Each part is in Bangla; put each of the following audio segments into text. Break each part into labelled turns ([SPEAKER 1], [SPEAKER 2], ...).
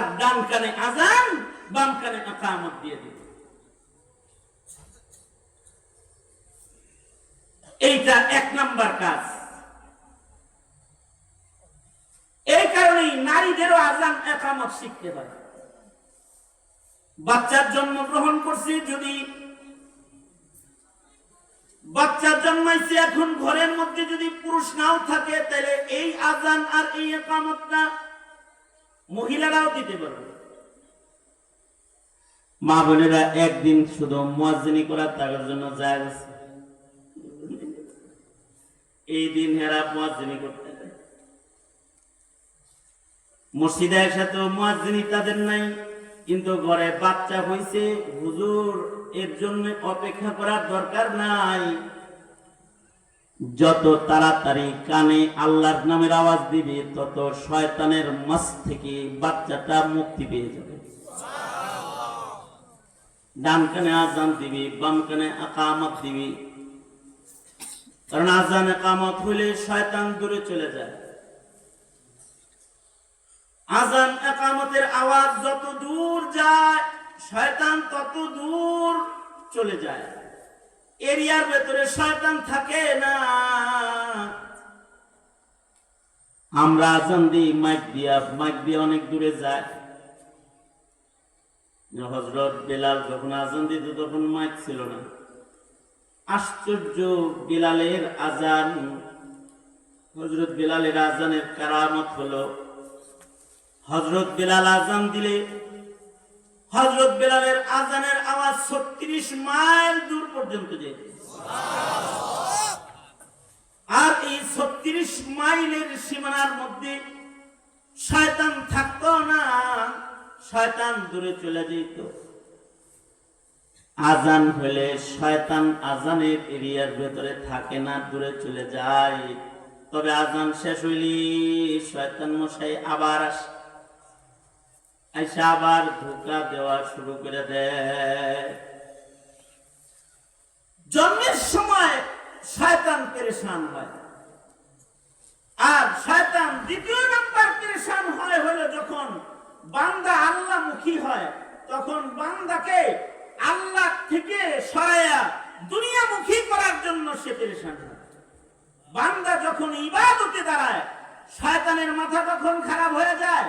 [SPEAKER 1] আর ডান কানে আজান বাম কানে আকামত দিয়ে দিবে এইটা এক নাম্বার কাজ। এই কারণেই নারীদেরও আজান একামত শিখতে হয় বাচ্চার জন্ম গ্রহণ করছে যদি বাচ্চা জন্মাইছে এখন ঘরের মধ্যে যদি পুরুষ নাও থাকে, তাহলে এই আজান আর এই একামতটা মহিলারাও দিতে পারবে। মা বোনেরা একদিন শুধু মুয়াজ্জিনি করা তাদের জন্য যায় এই দিন হেরা মুয়াজ্জিনি করতে যায় মসজিদে এসে তো তাদের নাই, কিন্তু ঘরে বাচ্চা হইছে, হুজুর এর জন্য অপেক্ষা করার দরকার নাই। যত তাড়াতাড়ি কানে আল্লাহর নামের আওয়াজ দিবে, তত শয়তানের মাস থেকে বাচ্চাটা মুক্তি পেয়ে যাবে। ডান কানে আজান দিবি, বাম কানে আকামত দিবি। কারণ আজান একামত হইলে শয়তান দূরে চলে যায়। আজান একামতের আওয়াজ যত দূর যায়, শয়তান তত দূর চলে যায়। এরিয়ার ভেতরে শয়তান থাকে না। আমরা আজান দিই, মাইক দিয়া, মাইক দিয়ে অনেক দূরে যায়। হজরত বেলাল যখন আজান দিত তখন মাইক ছিল না। আশ্চর্য বিলালের আজান। হজরত বিলালের আজানের কারামত হলো হজরত বেলাল আজান দিলে হজরত বেলালের আজানের আওয়াজ ছত্রিশ মাইল দূর পর্যন্ত যেত আর এই ছত্রিশ মাইলের সীমানার মধ্যে শয়তান থাকতো না, শয়তান দূরে চলে যেত। আজান হলে শয়তান আজানের এরিয়ার ভেতরে থাকে না, দূরে চলে যায়। তবে আজান শেষ হইলি শয়তান মশাই আবার আসে। আবার ধোকা দেওয়া শুরু করে দেয় জন্মের সময় শয়তান পেরেশান হয়। আর শয়তান দ্বিতীয় নাম্বার পেরেশান হয় হলো যখন বান্দা আল্লাহ মুখী হয়, তখন বান্দাকে আল্লাহ থেকে সরাইয়া দুনিয়ামুখী করার জন্য সে পেরেশান হয়। বান্দা যখন ইবাদতে দাঁড়ায়, শয়তানের মাথা তখন খারাপ হয়ে যায়।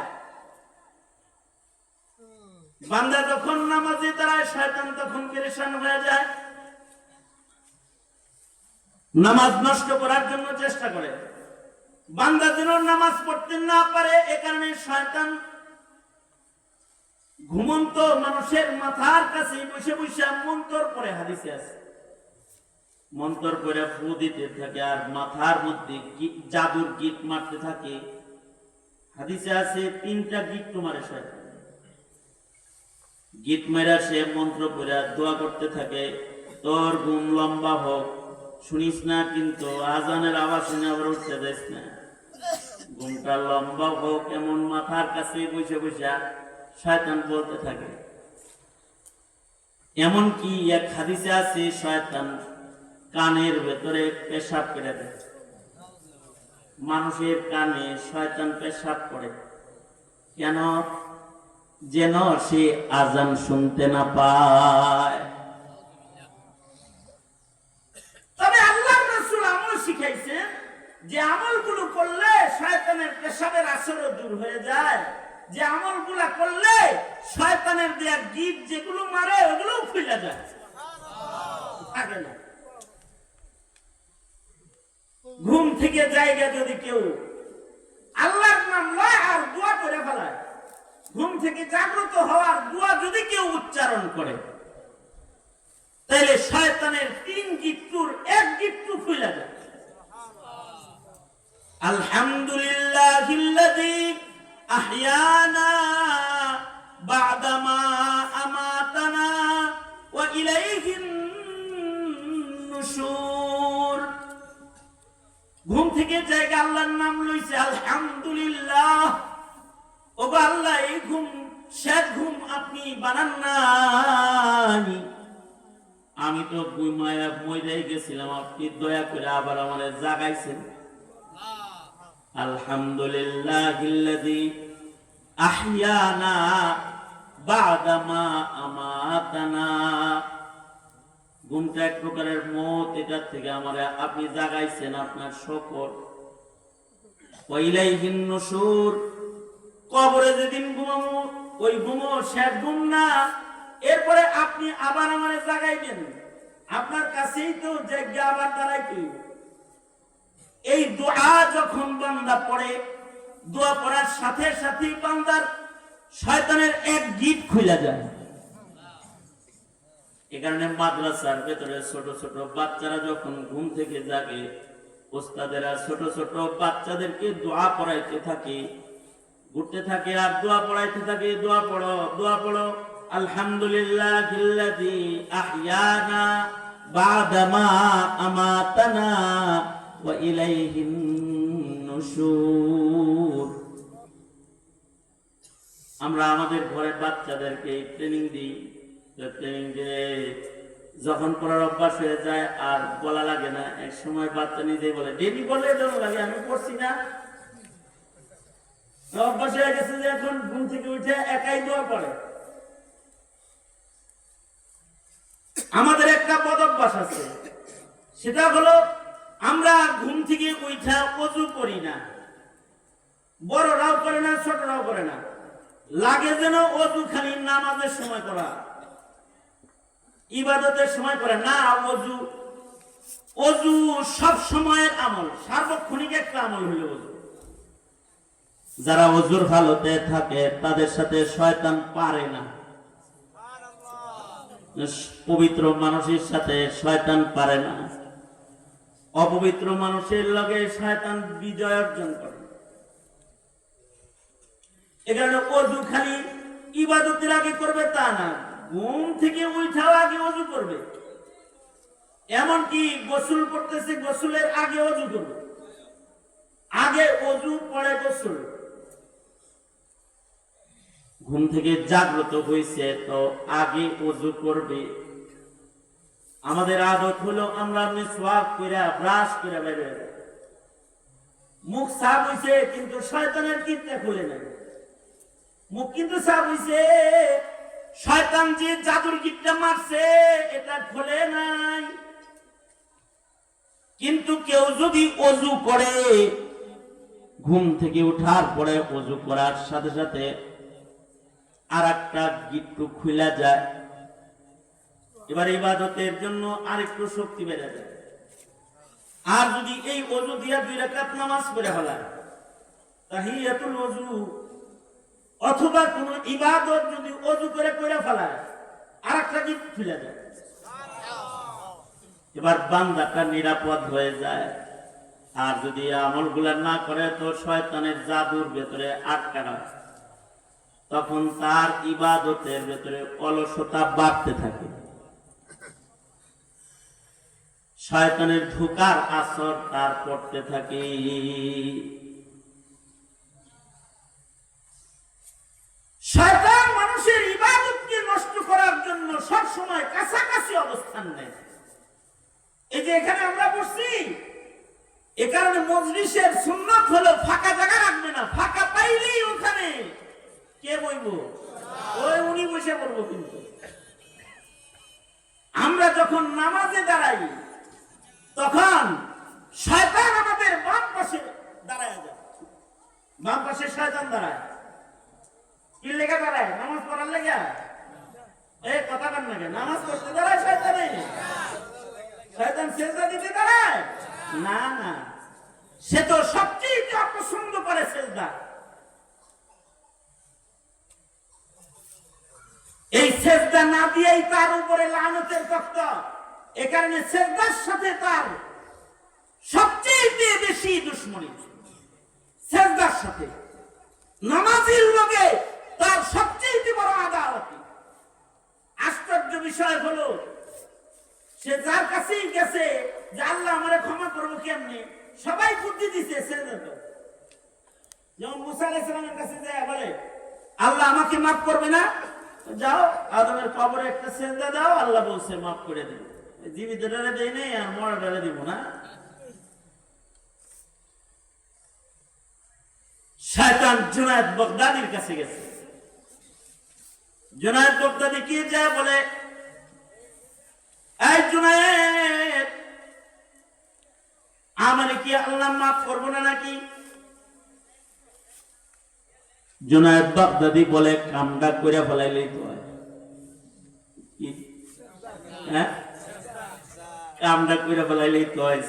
[SPEAKER 1] বান্দা যখন নামাজে দাঁড়ায়, শয়তান তখন পেরেশান হয়ে যায়। নামাজ নষ্ট করার জন্য চেষ্টা করে। বান্দা যেন নামাজ পড়তে না পারে, এ কারণে শয়তান ঘুমন্ত মানুষের মাথার কাছে বসে বসে মন্তর করে হাদিসে আছে। মন্তর করে ফু দিতে থাকে আর মাথার মধ্যে জাদুর গীত মারতে থাকে। হাদিসে আছে, তিনটা গীত মারে শয়তান। গীত মেরা সে মন্ত্র করে দোয়া করতে থাকে, তোর ঘুম লম্বা হোক। শুনিস না কিন্তু আজানের আওয়াজ শুনে আবার উঠতে যাইস না। ঘুমটা লম্বা হোক, এমন মাথার কাছে বসে বসে শয়তান বলতে থাকে। এমন কি এক হাদিসে আছে, শয়তান কানের ভেতরে পেশাব কেটে দেয়। মানুষের কানে শয়তান পেশাব করে। কেন? যেন সে আজান শুনতে না পায়। যে আমলগুলো করলে শয়তানের পেশাবের আসরও দূর হয়ে যায়। যে আমলগুলা করলে শয়তানের দেয়া গীত যেগুলো মারে ওগুলো খুলে যায়। ঘুম থেকে জায়গা যদি কেউ আল্লাহর নাম লয় আর দোয়া করে ফেলায় ঘুম থেকে জাগ্রত হওয়ার দোয়া যদি কেউ উচ্চারণ করে তাহলে শয়তানের তিন গিট্টুর এক গিট্টু খুলে যায়। আলহামদুলিল্লাহ আহয়ানা বাদামা আমাতানা ইলাইহিন ঘুম থেকে জায়গা আল্লাহর নাম লইছে আলহামদুলিল্লাহ। ওগো আল্লাহ, এই ঘুম, শেষ ঘুম আপনি বানান নাই। আমি তো গেছিলাম, আপনি দয়া করে আবার আমাদের জাগাইছেন। আলহামদুলিল্লাহ ঘুমটা এক প্রকারের মত এটার থেকে আমার আপনি জাগাইছেন আপনার শকর ওইলাইহিন নুশুর কবরে যেদিন ঘুমাবো, ওই ঘুমো শেষ ঘুম না। এরপরে আপনি আবার আমার জাগাইবেন আপনার কাছেই তো জায়গা আবার দাঁড়াইতে এই দোয়া যখন বান্দা পড়ে, দোয়া পড়ার সাথে সাথে বান্দার শয়তানের এক গিট খুলে যায়। এ কারণে মাদ্রাসার ভেতরে ছোট ছোট বাচ্চারা যখন ঘুম থেকে জাগে, ওস্তাদেরা ছোট ছোট বাচ্চাদেরকে দোয়া পড়াইতে থাকে। ঘুরতে থাকে আর দোয়া পড়াইতে থাকে, দোয়া পড়ো দোয়া পড়ো। আলহামদুলিল্লাহ আমরা আমাদের ঘরের বাচ্চাদেরকে ট্রেনিং দিই। ট্রেনিং দিয়ে যখন পড়ার অভ্যাস হয়ে যায় আর বলা লাগে না, এক সময় বাচ্চা নিজেই বলে ডেলি বলে লাগে? আমি পড়ছি না। অভ্যাস হয়ে গেছে যে এখন ঘুম থেকে উঠে একাই দোয়া পড়ে আমাদের একটা বদ অভ্যাস আছে। সেটা হলো, আমরা ঘুম থেকে উঠা অজু করি না। বড়রাও করে না, ছোটরাও করে না। লাগে যেন অজু খালি নামাজের সময় করা। ইবাদতের সময় করে না, অজু। অজু সব সময়ের আমল, সার্বক্ষণিক একটা আমল হইল অজু। যারা অজুর হালতে থাকে, তাদের সাথে শয়তান পারে না। পবিত্র মানুষের সাথে শয়তান পারে না। অপবিত্র মানুষের লগে শয়তান বিজয় অর্জন করে। এ কারণে অজু খালি ইবাদতের আগে করবে তা না, ঘুম থেকে উঠাও আগে অজু করবে। এমনকি গোসল করতেছে, গোসলের আগে অজু করবে। আগে অজু, পরে গোসল। ঘুম থেকে জাগ্রত হয়েছে তো আগে অজু করবে। আমাদের আদত হলো আমরা মিসওয়াক করে ব্রাশ করে বের মুখ সাফ হইছে, কিন্তু শয়তানের কিনতে খুলে নেই। মুখ কিন্তু সাফ হইছে, শয়তান যে জাদুর গিটটা মারছে, এটা খোলে নাই। কিন্তু কেউ যদি অজু করে, ঘুম থেকে উঠার পরে অজু করার সাথে সাথে আর একটা গিট্টু খুলে যায়। এবার ইবাদতের জন্য আরেকটু শক্তি বেড়ে যায়। আর যদি এই অজু দিয়া দুই রাকাত নামাজ পড়ে অজু, অথবা কোন ইবাদত যদি অজু করে করে ফেলায় আর একটা গিট খুলে যায়। এবার বান্দাটা নিরাপদ হয়ে যায়। আর যদি আমলগুলা না করে, তো শয়তানের জাদুর ভেতরে আটকানো তখন তার ইবাদতের ভেতরে অলসতা বাড়তে থাকে। শয়তানের ধোকার আসর তার পড়তে থাকে। শয়তান মানুষের ইবাদতকে নষ্ট করার জন্য সব সময় কাছাকাছি অবস্থান নেয়। এই যে এখানে আমরা বসছি এ কারণে মজলিসের সুন্নত হলো ফাঁকা জায়গা রাখবে না, ফাঁকা পাইলেই ওখানে কে বইব ওই উনি বসে পড়ব কিন্তু। আমরা যখন নামাজে দাঁড়াই, তখন শয়তান আমাদের বাম পাশে দাঁড়ায় যায়। বাম পাশে শয়তান দাঁড়ায়। কি লেগে দাঁড়ায়? নামাজ পড়ার লেগে? এই কথা কান না নামাজ পড়তে দাঁড়ায় শয়তানে? শয়তান সেজদা দিতে দাঁড়ায়? না না। সে তো সবচেয়ে অপছন্দ করে সেজদা। এই সেজদা না দিয়েই তার উপরে লানতের তক্ত এ কারণে সেজদার সাথে তার সবচেয়ে বেশি দুশ্মনী। সেজদার সাথে। নামাজির লোকে তার সবচেয়ে বড় আদালতি। আশ্চর্য বিষয় হলো, সে যার কাছেই গেছে যে আল্লাহ আমারে ক্ষমা করব কেমনে, সবাই বুদ্ধি দিছে সেজদা তো। যেমন মুসা আলাইহিস সালামের কাছে যায়, বলে, আল্লাহ আমাকে মাফ করবে না যাও, আদমের কবরে একটা সেজদা দাও, আল্লাহ বলছে, মাফ করে দিবে। জীবিত ডালে দেয় নেই আর মরা ডালে দিব না। শয়তান জুনায়দ বগদাদির কাছে গেছে। জুনায়দ বগদাদি কি যায় বলে, এই জুনায়দ, আমার কি আল্লাহ মাফ করব না নাকি? জুনায়দ বাগদাদি বলে কামটা করে ফেলাইলেই তো হয়। কি? কামটা করে ফেলাইলেই তো হয়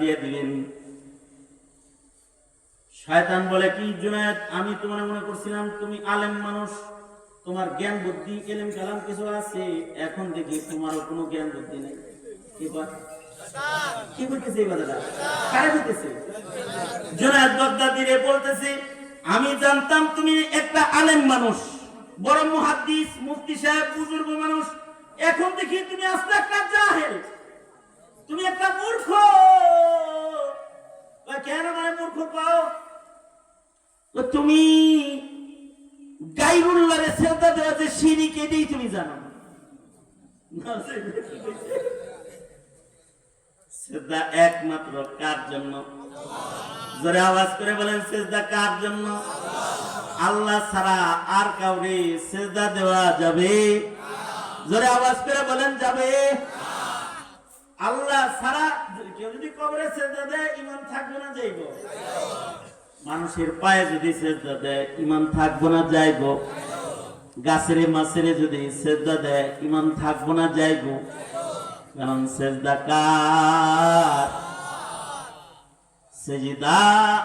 [SPEAKER 1] দিয়ে দিলেন শয়তান বলে, কি জুনায়দ, আমি তোমার মনে করছিলাম তুমি আলেম মানুষ, তোমার জ্ঞান বুদ্ধি, এলেম কালাম কিছু আছে, এখন দেখি তোমারও কোনো জ্ঞান বুদ্ধি নেই। কি কয়? কি করতেছে এই কথাটা? কারে করতেছে জুনায়দ বাগদাদিরে বলতেছে আমি জানতাম তুমি একটা আলেম মানুষ বড় মুহাদ্দিস মুফতি সাহেব বুজুর্গ মানুষ। এখন দেখি তুমি আস্তে একটা জাহেল। তুমি একটা মূর্খ। কেন মানে মূর্খ পাও তুমি গাইরুল্লাহরে সেজদা দেওয়া যে শিরিক এটাই তুমি জানো। না, একমাত্র কার জন্য? জোরে আওয়াজ করে বলেন, সেজদা কার জন্য? আল্লাহ ছাড়া আর কাউরে সেজদা দেওয়া যাবে? জোরে আওয়াজ করে বলেন, যাবে? আল্লাহ ছাড়া কেউ যদি কবরে সেজদা দেয় ইমান থাকবে না যাইব? মানুষের পায়ে যদি সেজদা দেয় ইমান থাকব না যাইব? গাছের মাছের যদি সেজদা দেয় ইমান থাকব না যাইব? কারণ সেজদা কার? সেজিদা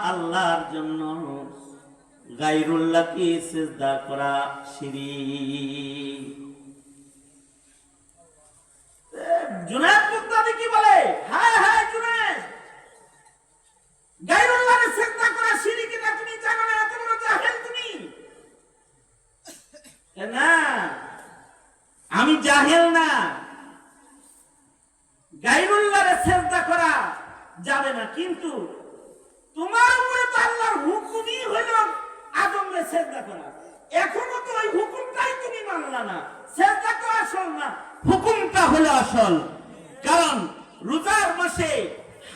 [SPEAKER 1] আল্লাহর জন্য গাইরুল্লাহকে সেজদা করা সিঁড়ি জুনায়দ মুক্তাদি কি বলে? হায় হায় জুনায়দ গাইরুল্লাহরে সেজদা করা সিঁড়ি কিনা তুমি জানো না এত বড় জাহেল তুমি এ না আমি জাহেল না গাইরুল্লাহরে সেজদা করা যাবে না কিন্তু তোমার উপরে তো আল্লাহর হুকুমই হইল আদমরে সেজদা করা এখনও তো ওই হুকুমটাই তুমি মানলা না সেজদা তো আসল না হুকুমটা হলো আসল কারণ রোজার মাসে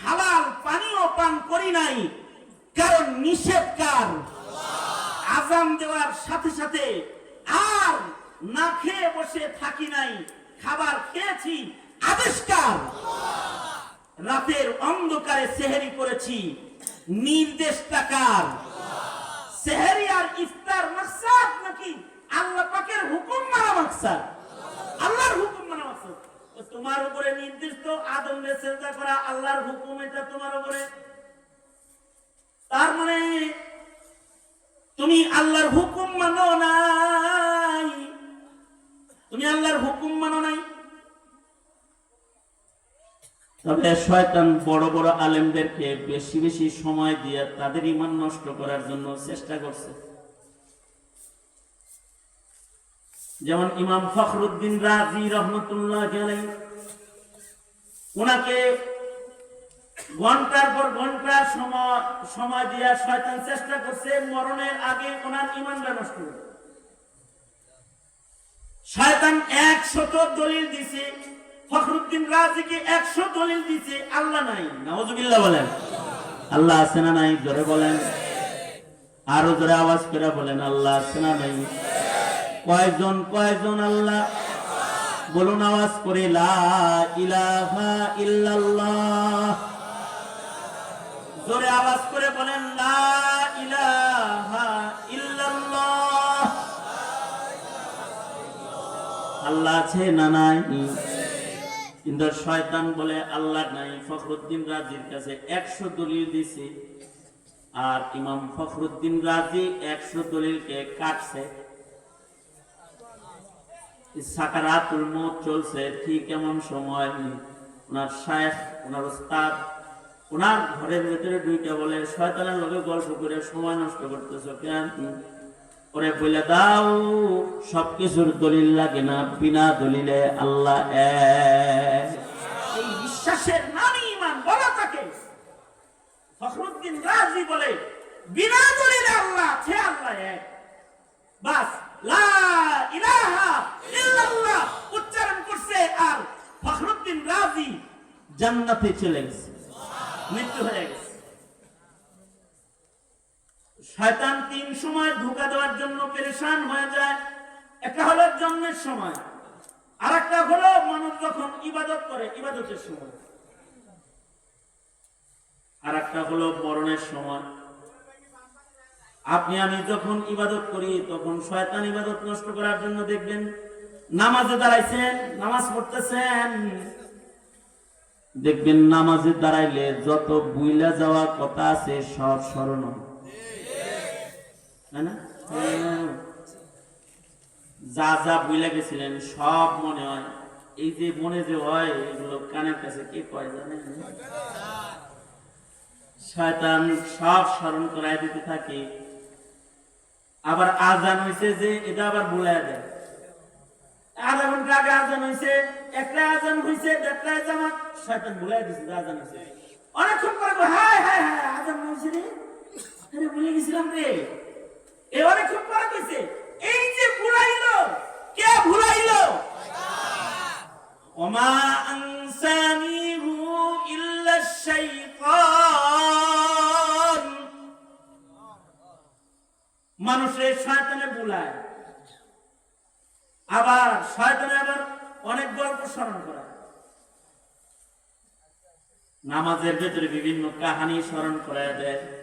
[SPEAKER 1] হালাল পানীয় পান করি নাই কারণ নিষেধ কার আজান দেওয়ার সাথে সাথে আর না খেয়ে বসে থাকি নাই খাবার খেয়েছি আদেশকার রাতের অন্ধকারে সেহেরি করেছি। নির্দেশ টাকার সেহেরি আর ইফতার মাকসাদ নাকি আল্লাহ পাকের হুকুম মানা মাকসাদ? আল্লাহর হুকুম মানা মাকসাদ। তোমার উপরে নির্দিষ্ট আদম সেজদা করা, আল্লাহর হুকুম এটা তোমার উপরে। তার মানে তুমি আল্লাহর হুকুম মানো নাই। তুমি আল্লাহর হুকুম মানো নাই। তবে শয়তান বড় বড় আলেমদেরকে বেশি বেশি সময় দিয়ে তাদের ইমান নষ্ট করার জন্য চেষ্টা করছে যেমন ইমাম ফখরুদ্দিন রাজি রহমতুল্লাহ গেলেন ওনাকে ঘণ্টার পর ঘণ্টা সময় সময় দিয়ে শয়তান চেষ্টা করছে মরণের আগে ওনার ইমানটা নষ্ট। শয়তান একশত দলিল দিছে ফখরুদ্দিন রাজিকে একশো দলিল দিছে, আল্লাহ নাই। বলেন। আল্লাহ আছে না নাই? জোরে বলেন। আরও জোরে আওয়াজ করে বলেন, আল্লাহ আছে না নাই? কয়জন কয়জন আল্লাহ? বলুন আওয়াজ করে, লা ইলাহা ইল্লাল্লাহ। জোরে আওয়াজ করে বলেন, লা ইলাহা ইল্লাল্লাহ। আল্লাহ আছে না নাই? কিন্তু শয়তান বলে আল্লাহ নাই, ফখরুদ্দিন রাজির কাছে একশো দলিল দিছে। আর ইমাম ফখরুদ্দিন রাজি একশো দলিলকে কাটছে। সাকারাতুল মত চলছে ঠিক এমন সময় ওনার শায়েখ, ওনার উস্তাদ, ওনার ঘরের ভেতরে ঢুকে বলে, শয়তানের লোকে গল্প করে সময় নষ্ট করতেছ কেন? ওরে বলে দাও, সবকিছুর দলিল লাগে না, বিনা দলিলে আল্লাহ এই বিশ্বাসের নামই ইমান বলা থাকে। ফখরুদ্দিন রাজি বলে, বিনা দলিলে আল্লাহ আছে, আল্লাহ এক। বাস, লা ইলাহা ইল্লাল্লাহ উচ্চারণ করছে আর ফখরুদ্দিন রাজি জান্নাতে চলে গেছে। মৃত্যু হয়ে গেছে। শয়তান তিন সময় ধোকা দেওয়ার জন্য পেরেশান হয়ে যায়। একটা হলো জন্মের সময় আর একটা হলো মানুষ যখন ইবাদত করে, ইবাদতের সময়। আর একটা হলো মরণের সময়। আপনি, আমি যখন ইবাদত করি, তখন শয়তান ইবাদত নষ্ট করার জন্য দেখবেন নামাজে দাঁড়াইছেন, নামাজ পড়তেছেন। দেখবেন নামাজে দাঁড়াইলে যত বুইলা যাওয়া কথা আছে সব স্মরণ হয়। হ্যাঁ। যা যা বুইলা গেছিলেন সব মনে হয়। এই যে মনে যে হয় এগুলো কানের কাছে কে কয় জানেন শয়তান সব স্মরণ করায় দিতে থাকে। আবার আজান হয়েছে যে এটা আবার ভুলাই দেয়। আধা ঘণ্টা আগে আজান হয়েছে একটা আজান হয়েছে একটা জামাত শয়তান দিছে যে আজান হয়েছে অনেকক্ষণ পরে বলে, হায় হায় হায় আজান হয়েছে রে। আরে ভুলে গেছিলাম রে। মানুষের শয়তানে বুলায় আবার শয়তানে আবার অনেক গল্প স্মরণ করা নামাজের ভেতরে বিভিন্ন কাহানি স্মরণ করা দেয়।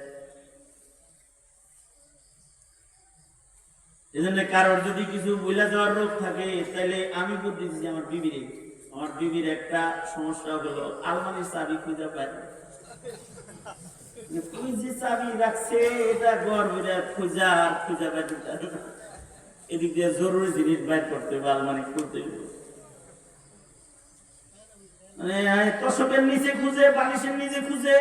[SPEAKER 1] এজন্য কারোর যদি কিছু বুঝা যাওয়ার রোগ থাকে তাহলে আমি বুঝতেছি যে আমার বিবির আমার বিবির একটা সমস্যা হলো আলমারির চাবি খুঁজে পায়। তুই যে চাবি রাখছে, এটা গর্বের খুঁজা আর খুঁজা পাইতে এদিক দিয়ে জরুরি জিনিস বাইর করতে হবে, আলমারি খুলতে হবে। মানে তোষকের নিচে খুঁজে, বালিশের নিচে খুঁজে,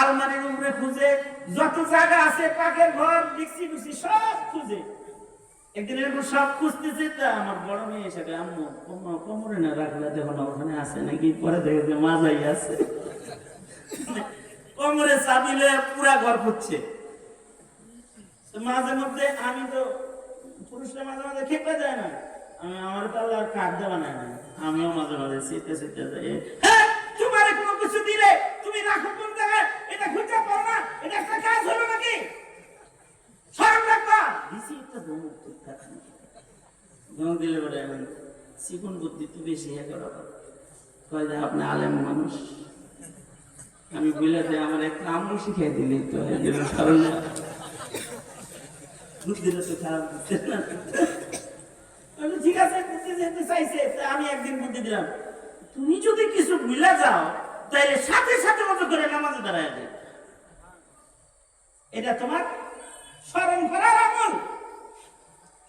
[SPEAKER 1] আলমারির উপরে খুঁজে, যত জায়গা আছে, পাকের ঘর ডিক্সি ডিক্সি সব খুঁজে একদিন এরকম সব খুঁজতেছে তা আমার বড় মেয়ে এসে আম্মু কোমরে না রাখলে দেখো না, ওখানে আছে নাকি? পরে দেখে যে মাজাই আছে। কোমরে চাবিলে পুরা ঘর তো মাঝে মধ্যে আমি তো পুরুষরা মাঝে মাঝে খেপে যায় না। আমি আমার তো আল্লাহ দেওয়া নাই না। আমিও মাঝে মাঝে শীতে শীতে যাই। হ্যাঁ তোমার কোনো কিছু দিলে তুমি রাখো কোন জায়গায়? এটা খুঁজে পাও না, এটা একটা কাজ হলো নাকি সরম একটা দিলে বলে আমি চিকন বুদ্ধি বেশি হয়ে কয় আপনি আলেম মানুষ। আমি আমার একটা আমল দিলি তো সরল বুদ্ধিটা তো খারাপ ঠিক আছে, বুদ্ধি যেতে চাইছে আমি একদিন বুদ্ধি দিলাম। তুমি যদি কিছু ভুলে যাও তাহলে সাথে সাথে মতো করে নামাজে দাঁড়ায় এটা তোমার স্মরণ করার আমল।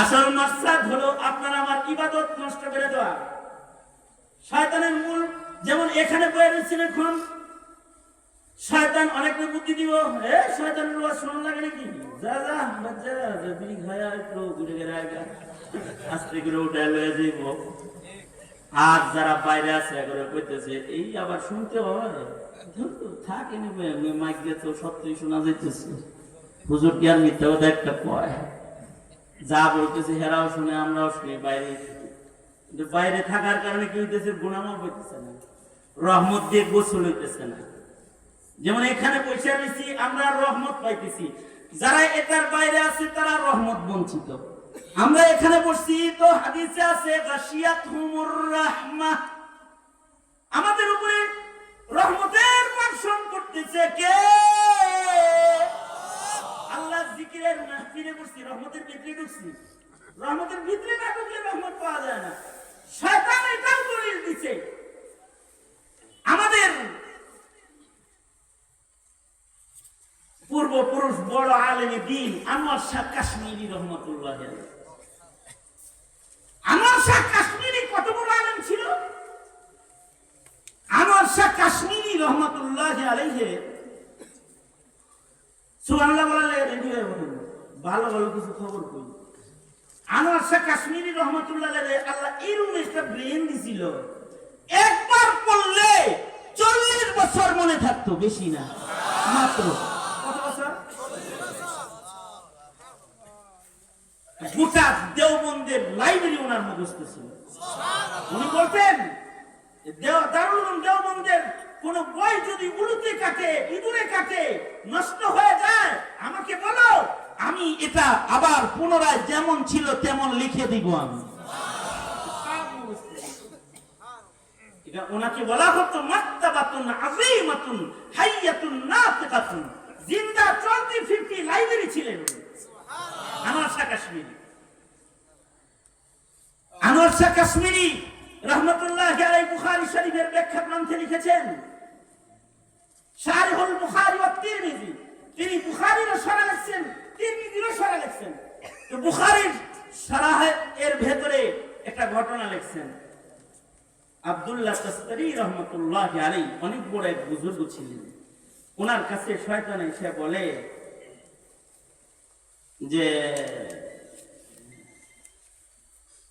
[SPEAKER 1] আসল মাকসাদ হলো আপনার আমার ইবাদত নষ্ট করে দেওয়া। শয়তানের মূল যেমন এখানে বয়ে রয়েছেন এখন শয়তান অনেক বুদ্ধি দিব। এ শয়তানের লোক শোনা লাগে নাকি? যা যা বাচ্চা যা বিড়ি খায়া একটু ঘুরে গেলে আগা আস্তে করে উঠে লয়ে যাইব। আর যারা বাইরে আছে করে কইতেছে এই আবার শুনতে ধুর, থাকে নিবে মাইক দিয়ে তো সত্যি শোনা যাইতেছে। হুজুর কি আর মিথ্যা কথা একটা কয়? যা বলতেছে হেরাও শুনে, আমরাও শুনি বাইরে। কিন্তু বাইরে থাকার কারণে কি হইতেছে? গুণামা হইতেছে না। রহমত দিয়ে গোসল হইতেছে না। যেমন এখানে বসে রয়েছি, আমরা রহমত পাইতেছি। যারা এটার বাইরে আছে, তারা রহমত বঞ্চিত। আমরা এখানে বসছি, তো হাদিসে আছে আমাদের উপরে রহমতের বর্ষণ করতেছে কে? আল্লাহ জিকিরের মাহফিলে বসছি রহমতের ভিতরে ঢুকছি। রহমতের ভিতরে না ঢুকলে রহমত পাওয়া যায় না। শয়তান এটাও দলিল দিছে। আমাদের পূর্বপুরুষ বড় আলেমে দিন আমার শাহ কাশ্মীরি রহমতুল্লাহ। আমার শাহ কাশ্মীরি কত বড় আলেম ছিল? আমার শাহ কাশ্মীরি রহমতুল্লাহ আলাইহি ভালো ভালো কিছু খবর কই? আনোয়ার শাহ কাশ্মীরি রহমতুল্লাহ আল্লাহ এরকম একটা ব্রেন দিছিল। একবার পড়লে চল্লিশ বছর মনে থাকতো, বেশি না, মাত্র। কত বছর? গোটা দেওবন্দের লাইব্রেরি ওনার মুখস্থ ছিল। উনি বলতেন দেও দারুল দেওবন্দের কোন বই যদি উড়ুতে কাটে ইঁদুরে কাটে নষ্ট হয়ে যায় আমাকে বলো। আমি এটা আবার পুনরায় যেমন ছিল তেমন লিখে দিব আমি। এটা ওনাকে বলা হতো মাত্তাবাতুন আযীমাতুন হাইয়াতুন নাতিকাতুন। জিন্দা চলতি ফিরতি লাইব্রেরি ছিলেন আনোয়ার শাহ কাশ্মীরি। আনোয়ার শাহ কাশ্মীরি রহমতুল্লাহ আলাই বুখারী শরীফের ব্যাখ্যা গ্রন্থে লিখেছেন শারিহুল বুখারী ও তিরমিজি। তিনি বুখারীরও সরা লিখছেন, তিরমিজিরও সরা লিখছেন। তো বুখারীর সরাহ এর ভেতরে একটা ঘটনা লিখছেন। আব্দুল্লাহ তস্তরি রহমতুল্লাহ আলী অনেক বড় এক বুজুর্গ ছিলেন। ওনার কাছে শয়তান এসে বলে যে,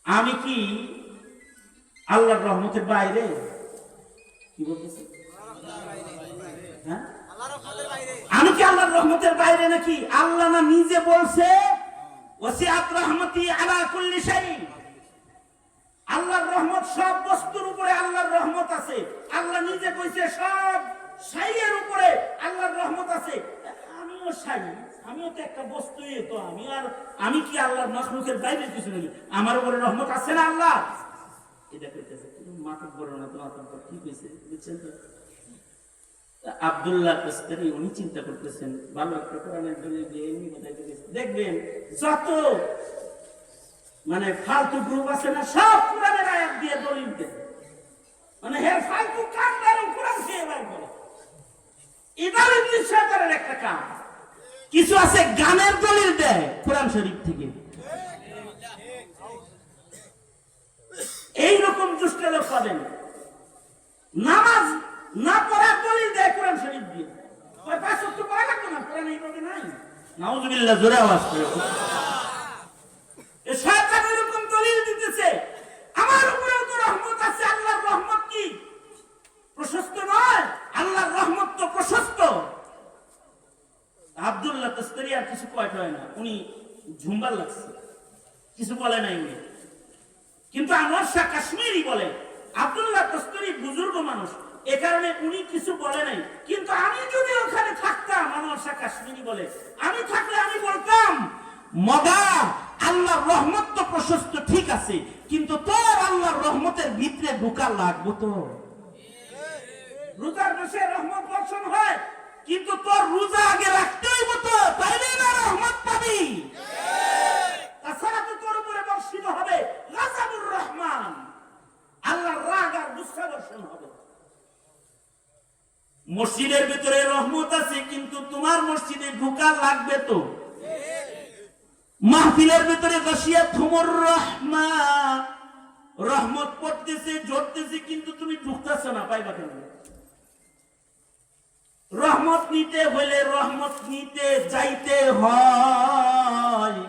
[SPEAKER 1] আমি কি আল্লাহর রহমতের বাইরে? কি বলতেছে? আমি কি আল্লাহর রহমতের বাইরে নাকি? আল্লাহ না নিজে বলছে আল্লাহর রহমত সব বস্তুর উপরে আল্লাহর রহমত আছে। আল্লাহ নিজে কইছে সব উপরে আল্লাহর রহমত আছে। আমিও আমিও তো একটা বস্তুই তো আমি আর আমি কি আল্লাহর মখলুকের বাইরে কিছু নেই? আমার উপরে রহমত আছে না আল্লাহ? এটা কইতেছে মাথা বড় না তো কি বুঝছেন তো? মানে না মানে কিছু আছে গানের দলিল দেয় কোরআন শরীফ থেকে। এই রকম দুষ্ট লোক পাবেন নামাজ না পড়ার দলিল দেয় কোরআন শরীফ দিয়ে কয় পাঁচ ওয়াক্ত পড়া লাগবে না কোরআন এইভাবে নাই নাউজুবিল্লাহ, জোরে আওয়াজ করে। শয়তান এরকম দলিল দিতেছে, আমার উপরেও তো রহমত আছে, আল্লাহর রহমত কি? প্রশস্ত নয়, আল্লাহর রহমত তো প্রশস্ত। আব্দুল্লাহ তস্তরি আর কিছু কয়টা হয় না, উনি ঝুম্বার লাগছে। কিছু বলে নাই উনি কিন্তু আনোয়ার শাহ কাশ্মীরি বলে আব্দুল্লাহ তস্তরি বুজুর্গ মানুষ এ কারণে উনি কিছু বলে নাই কিন্তু আমি যদি ওখানে থাকতাম আনোয়ার শাহ কাশ্মীরি বলে আমি থাকলে আমি বলতাম মগা আল্লাহর রহমত তো প্রশস্ত ঠিক আছে। কিন্তু তোর আল্লাহর রহমতের ভিতরে ঢুকা লাগবো তো। রোজার রহমত হয়, কিন্তু তোর রোজা আগে রাখতে হইব তো তাইলে না রহমত পাবি। তাছাড়া তো তোর উপরে বর্ষিত হবে রাজাবুর রহমান। আল্লাহর রাগ আর গুসা হবে। মসজিদের ভিতরে রহমত আছে, কিন্তু তোমার মসজিদে ঢোকা লাগবে তো। মাহফিলের ভেতরে গাছিয়া থুমর রহমা রহমত পড়তেছে জড়তেছে কিন্তু তুমি ঢুকতেছ না, পাইবা কেন রহমত নিতে হইলে রহমত নিতে যাইতে হয়।